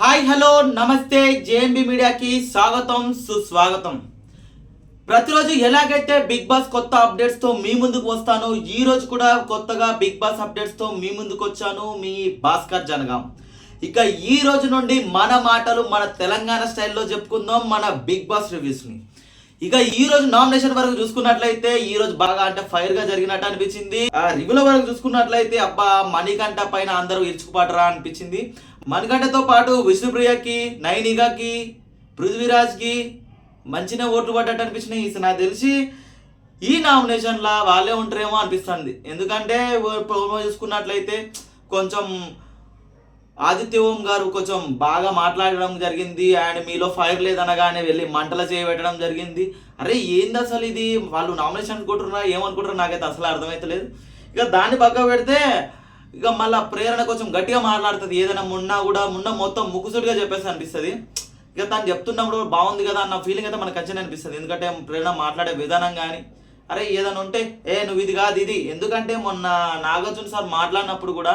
Hi hello నమస్తే JNB మీడియాకి స్వాగతం సుస్వాగతం. ప్రతిరోజు ఎలాగైతే బిగ్ బాస్ కొత్త అప్డేట్స్తో మీ ముందుకు వస్తాను ఈ రోజు కూడా కొత్తగా బిగ్ బాస్ అప్డేట్స్తో మీ ముందుకు వచ్చాను మీ భాస్కర్ జనగాం. ఇక ఈ రోజు నుండి మన మాటలు మన తెలంగాణ స్టైల్లో చెప్పుకుందాం మన బిగ్ బాస్ రివ్యూస్ని. ఇక ఈ రోజు నామినేషన్ వరకు చూసుకున్నట్లయితే ఈ రోజు బాగా అంటే ఫైర్గా జరిగినట్టు అనిపించింది. ఆ రివ్యూల వరకు చూసుకున్నట్లయితే అబ్బా మణికంఠ పైన అందరూ ఇరుచుకుపడరా అనిపించింది. మణిగంటతో పాటు విష్ణుప్రియకి నైనిగాకి పృథ్వీరాజ్కి మంచిగా ఓట్లు పడ్డట్టు అనిపించినాయి. ఇది నాకు తెలిసి ఈ నామినేషన్లో వాళ్ళే ఉంటారేమో అనిపిస్తుంది. ఎందుకంటే ప్రోమో చూసుకున్నట్లయితే కొంచెం ఆదిత్య ఓం గారు కొంచెం బాగా మాట్లాడడం జరిగింది. అండ్ మీలో ఫైర్ లేదనగానే వెళ్ళి మంటలు చేయబెట్టడం జరిగింది. అరే ఏంది అసలు ఇది? వాళ్ళు నామినేషన్ అనుకుంటున్నారా? ఏమనుకుంటారు నాకైతే అసలు అర్థమవుతలేదు ఇక దాన్ని పక్క పెడితే ఇక మళ్ళీ ప్రేరణ కొంచెం గట్టిగా మాట్లాడుతుంది. ఏదైనా మున్నా కూడా మున్న మొత్తం ముక్కుసుడిగా చెప్పేసి అనిపిస్తుంది. ఇక తను చెప్తున్నప్పుడు బాగుంది కదా అన్న ఫీలింగ్ అయితే మనకు ఖచ్చితంగా అనిపిస్తుంది. ఎందుకంటే ప్రేరణ మాట్లాడే విధానం కానీ అరే ఏదైనా ఉంటే ఏ నువ్వు ఇది కాదు ఇది. ఎందుకంటే మొన్న నాగార్జున సార్ మాట్లాడినప్పుడు కూడా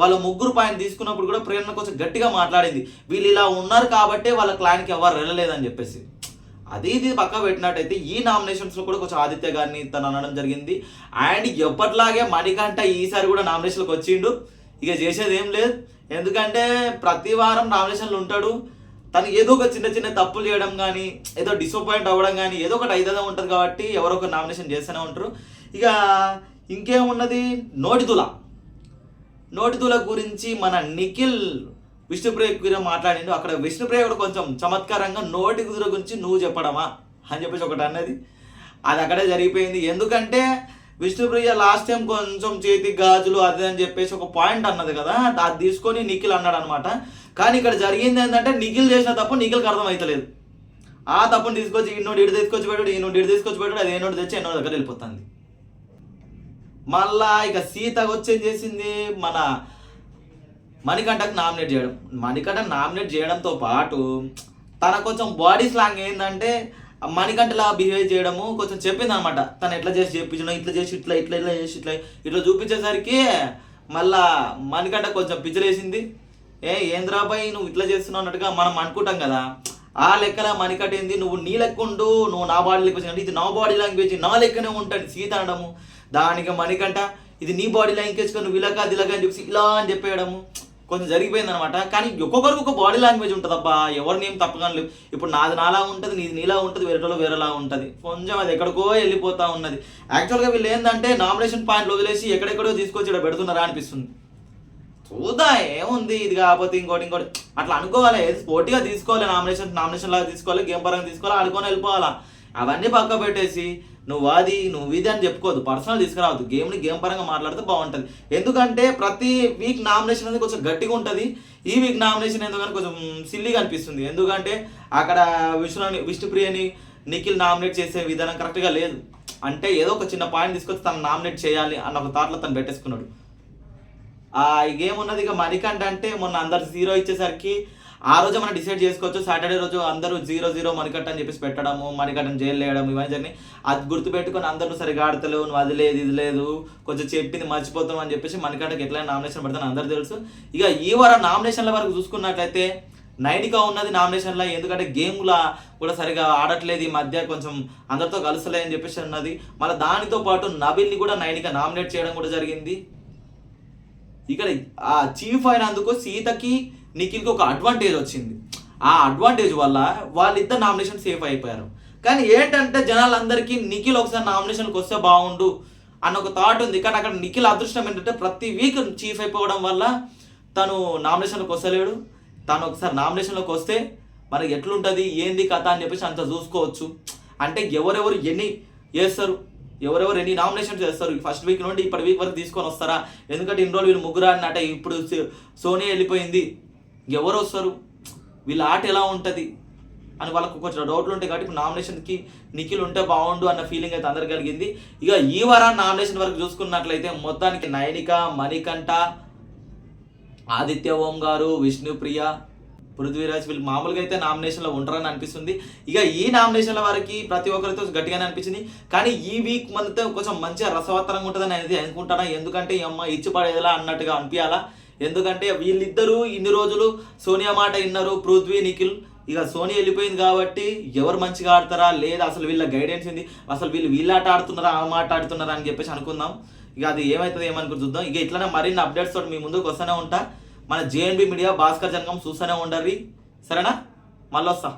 వాళ్ళ ముగ్గురు పాయింట్ తీసుకున్నప్పుడు కూడా ప్రేరణ కొంచెం గట్టిగా మాట్లాడింది. వీళ్ళు ఇలా ఉన్నారు కాబట్టి వాళ్ళ క్లాన్కి ఎవరు వెళ్ళలేదని చెప్పేసి. అది ఇది పక్క పెట్టినట్టయితే ఈ నామినేషన్స్లో కూడా కొంచెం ఆదిత్య గారిని తను అనడం జరిగింది. అండ్ ఎప్పటిలాగే మణికంఠ ఈసారి కూడా నామినేషన్లకు వచ్చిండు. ఇక చేసేది ఏం లేదు. ఎందుకంటే ప్రతి వారం నామినేషన్లు ఉంటాడు. తను ఏదో ఒక చిన్న చిన్న తప్పులు చేయడం కానీ ఏదో డిసప్పాయింట్ అవ్వడం కానీ ఏదో ఒకటి అయితేనే ఉంటుంది కాబట్టి ఎవరో ఒక నామినేషన్ చేస్తూనే ఉంటారు. ఇక ఇంకేమున్నది? నోటితుల నోటితుల గురించి మన నిఖిల్ విష్ణుప్రియ గురించి మాట్లాడిండు. అక్కడ విష్ణుప్రియ కూడా కొంచెం చమత్కారంగా నోటి కుదుర గురించి నువ్వు చెప్పడమా అని చెప్పేసి ఒకటి అన్నది. అది అక్కడే జరిగిపోయింది. ఎందుకంటే విష్ణుప్రియ లాస్ట్ టైం కొంచెం చేతి గాజులు అదే అని చెప్పేసి ఒక పాయింట్ అన్నది కదా అది తీసుకొని నిఖిల్ అన్నాడు అనమాట కానీ ఇక్కడ జరిగింది ఏంటంటే నిఖిల్ చేసిన తప్పు నిఖిల్కి అర్థమవుతలేదు ఆ తప్పుని తీసుకొచ్చి ఈ నోటి ఇటు తీసుకొచ్చి పెట్టాడు ఈ నోటి ఇటు తీసుకొచ్చి పెట్టాడు అది ఏ నోటి తెచ్చి ఎన్నో దగ్గర వెళ్ళిపోతుంది. మళ్ళా ఇక సీత వచ్చేం చేసింది? మన మణికంఠకు నామినేట్ చేయడం. మణికంఠ నామినేట్ చేయడంతో పాటు తన కొంచెం బాడీ స్లాంగ్ ఏంటంటే మణికంఠలా బిహేవ్ చేయడము కొంచెం చెప్పింది అనమాట తను ఎట్లా చేసి చెప్పించడం ఇట్లా చేసి ఇట్లా ఇట్లా ఇట్లా చేసి ఇట్లా ఇట్లా చూపించేసరికి మళ్ళా మణికంఠ కొంచెం పిచ్చలేసింది. ఏ ఏంద్రాబాయ్ నువ్వు ఇట్లా చేస్తున్నావు అన్నట్టుగా మనం అనుకుంటాం కదా. ఆ లెక్కల మణికట్ట ఏంది నువ్వు నీ లెక్క ఉండు నువ్వు నా బాడీ లెక్క వచ్చినట్టు ఇది నా బాడీ లాంగ్వేజ్ నా లెక్కనే ఉంటాడు సీత అనడము. దానికి మణికంట ఇది నీ బాడీ లాంగ్వేజ్ నువ్వు ఇలాగా అది ఇలాగా అని చెప్పి ఇలా అని చెప్పేయడము. కొంచెం జరిగిపోయింది అనమాట కానీ ఒక్కొక్కరికి ఒక బాడీ లాంగ్వేజ్ ఉంటుంది అబ్బా ఎవరిని ఏం తప్పగా లేవు. ఇప్పుడు నాది నాలా ఉంటుంది నీది నీలా ఉంటుంది వేరేలో వేరేలా ఉంటుంది. కొంచెం అది ఎక్కడికో వెళ్ళిపోతా ఉన్నది. యాక్చువల్గా వీళ్ళు ఏంటంటే నామినేషన్ పాయింట్లు వదిలేసి ఎక్కడెక్కడో తీసుకొచ్చి ఇక్కడ పెడుతున్నారా అనిపిస్తుంది. చూద్దా ఏముంది? ఇది కాకపోతే ఇంకోటి ఇంకోటి. అట్లా అనుకోవాలి. పోటీగా తీసుకోవాలి నామినేషన్ నామినేషన్ లాగా తీసుకోవాలి గేమ్ పరంగా తీసుకోవాలి ఆడుకొని వెళ్ళిపోవాలా. అవన్నీ పక్క పెట్టేసి నువ్వు అది నువ్వు ఇది అని చెప్పుకోవద్దు. పర్సనల్ తీసుకురావద్దు. గేమ్ని గేమ్ పరంగా మాట్లాడితే బాగుంటుంది. ఎందుకంటే ప్రతి వీక్ నామినేషన్ అనేది కొంచెం గట్టిగా ఉంటుంది. ఈ వీక్ నామినేషన్ ఎందుకంటే కొంచెం సిల్లీగా అనిపిస్తుంది. ఎందుకంటే అక్కడ విష్ణు విష్ణుప్రియని నిఖిల్ నామినేట్ చేసే విధానం కరెక్ట్గా లేదు. అంటే ఏదో ఒక చిన్న పాయింట్ తీసుకొచ్చి తను నామినేట్ చేయాలి అన్న ఒక థాట్లో తను పెట్టేసుకున్నాడు. ఆ గేమ్ ఉన్నది ఇక మణికంఠ అంటే మొన్న అందరు జీరో ఇచ్చేసరికి ఆ రోజు మనం డిసైడ్ చేసుకోవచ్చు. సాటర్డే రోజు అందరూ జీరో జీరో మణికట్ అని చెప్పేసి పెట్టడము మణికట్టని జైలు వేయడం ఇవన్నీ జరిగినాయి. అది గుర్తుపెట్టుకొని అందరూ సరిగా ఆడతలేవు నువ్వు అది లేదు ఇది లేదు కొంచెం చెప్పింది మర్చిపోతాం అని చెప్పేసి మణికట్టకి ఎట్లా నామినేషన్ పెడతాను అందరూ తెలుసు. ఇక ఈ వారం నామినేషన్ల వరకు చూసుకున్నట్లయితే నైన్గా ఉన్నది నామినేషన్లో ఎందుకంటే గేమ్లా కూడా సరిగా ఆడట్లేదు ఈ మధ్య కొంచెం అందరితో కలుస్తలే అని చెప్పేసి ఉన్నది మళ్ళీ దానితో పాటు నబిల్ని కూడా నైన్గా నామినేట్ చేయడం కూడా జరిగింది. ఇక్కడ ఆ చీఫ్ అయినందుకు సీతకి నిఖిల్కి ఒక అడ్వాంటేజ్ వచ్చింది. ఆ అడ్వాంటేజ్ వల్ల వాళ్ళిద్దరు నామినేషన్ సేఫ్ అయిపోయారు. కానీ ఏంటంటే జనాలందరికీ నిఖిల్ ఒకసారి నామినేషన్కి వస్తే బాగుండు అన్న ఒక థాట్ ఉంది. కానీ అక్కడ నిఖిల్ అదృష్టం ఏంటంటే ప్రతి వీక్ చీఫ్ అయిపోవడం వల్ల తను నామినేషన్లోకి వస్తలేడు. తను ఒకసారి నామినేషన్లోకి వస్తే మనకి ఎట్లుంటుంది? ఏంది కథ అని చెప్పేసి అంత చూసుకోవచ్చు. అంటే ఎవరెవరు ఎన్ని చేస్తారు? ఎవరెవరు ఎన్ని నామినేషన్ చేస్తారు? ఫస్ట్ వీక్ నుండి ఇప్పటి వీక్ వరకు తీసుకొని వస్తారా? ఎందుకంటే ఇన్ని రోజులు వీళ్ళు ముగ్గురు ఆడినట్ట. ఇప్పుడు సోనియా వెళ్ళిపోయింది. ఎవరు వస్తారు? వీళ్ళ ఆట ఎలా ఉంటుంది? అని వాళ్ళకు కొంచెం డౌట్లు ఉంటాయి కాబట్టి ఇప్పుడు నామినేషన్కి నిఖిల్ ఉంటే బాగుండు అన్న ఫీలింగ్ అయితే అందరు కలిగింది. ఇక ఈ వారాన్ని నామినేషన్ వరకు చూసుకున్నట్లయితే మొత్తానికి నైనిక మణికంఠ ఆదిత్య ఓం గారు విష్ణుప్రియ పృథ్వీరాజ్ వీళ్ళు మామూలుగా అయితే నామినేషన్లో ఉంటారని అనిపిస్తుంది. ఇక ఈ నామినేషన్ల వారికి ప్రతి ఒక్కరితో గట్టిగానే అనిపించింది. కానీ ఈ వీక్ మనతో కొంచెం మంచిగా రసవత్తరంగా ఉంటుందని అనేది అనుకుంటాను? ఎందుకంటే ఈ అమ్మ ఇచ్చిపడేలా అన్నట్టుగా అనిపించాలా? ఎందుకంటే వీళ్ళిద్దరూ ఇన్ని రోజులు సోనియా మాట విన్నారు పృథ్వీ నిఖిల్. ఇక సోనియా వెళ్ళిపోయింది కాబట్టి ఎవరు మంచిగా ఆడతారా? లేదా అసలు వీళ్ళ గైడెన్స్ ఏంది? అసలు వీళ్ళు వీళ్ళ ఆట ఆడుతున్నారా? ఆ మాట ఆడుతున్నారా అని చెప్పేసి అనుకుందాం. ఇక అది ఏమవుతుంది ఏమనుకుని చూద్దాం. ఇక ఇట్లానే మరిన్ని అప్డేట్స్ తోటి మీ ముందుకు వస్తూనే ఉంటా. మన జేఎన్బి మీడియా భాస్కర్ జనకం చూస్తూనే ఉండరు సరేనా? మళ్ళీ వస్తా